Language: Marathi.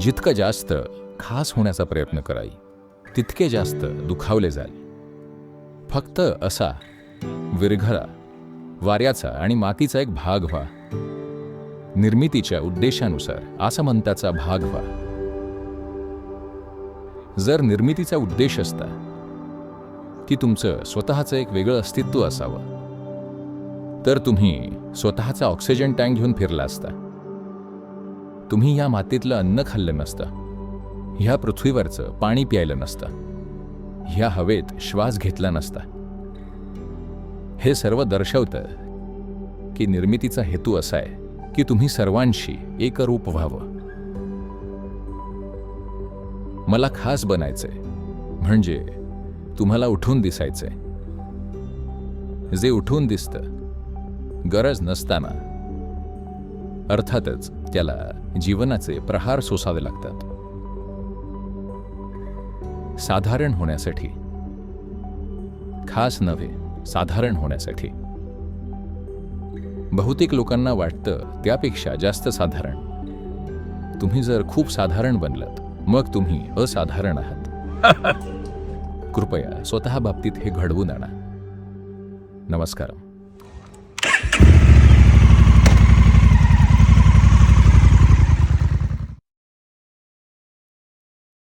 जितकं जास्त खास होण्याचा प्रयत्न कराई तितके जास्त दुखावले जाल फक्त असा विरघळा वाऱ्याचा आणि मातीचा एक भाग व्हा. निर्मितीच्या उद्देशानुसार आसमंताचा भाग व्हा. जर निर्मितीचा उद्देश असता की तुमचं स्वतःचं एक वेगळं अस्तित्व असावं तर तुम्ही स्वतःचा ऑक्सिजन टँक घेऊन फिरला असता. तुम्ही या मातीतलं अन्न खाल्लं नसतं. ह्या पृथ्वीवरचं पाणी प्यायलं नसतं. ह्या हवेत श्वास घेतला नसता. हे सर्व दर्शवतं की निर्मितीचा हेतू असा आहे की तुम्ही सर्वांशी एकरूप व्हावं. मला खास बनायचंय. म्हणजे तुम्हाला उठून दिसायचंय. जे उठून दिसतं गरज नसताना. अर्थातच त्याला जीवनाचे प्रहार सोसावे लागतात. साधारण होण्यासाठी. खास नव्हे साधारण होण्यासाठी. बहुतेक लोकांना वाटतं त्यापेक्षा जास्त साधारण. तुम्ही जर खूप साधारण बनलात मग तुम्ही असाधारण आहात. कृपया स्वतः बाबतीत हे घडवून आणा. नमस्कार.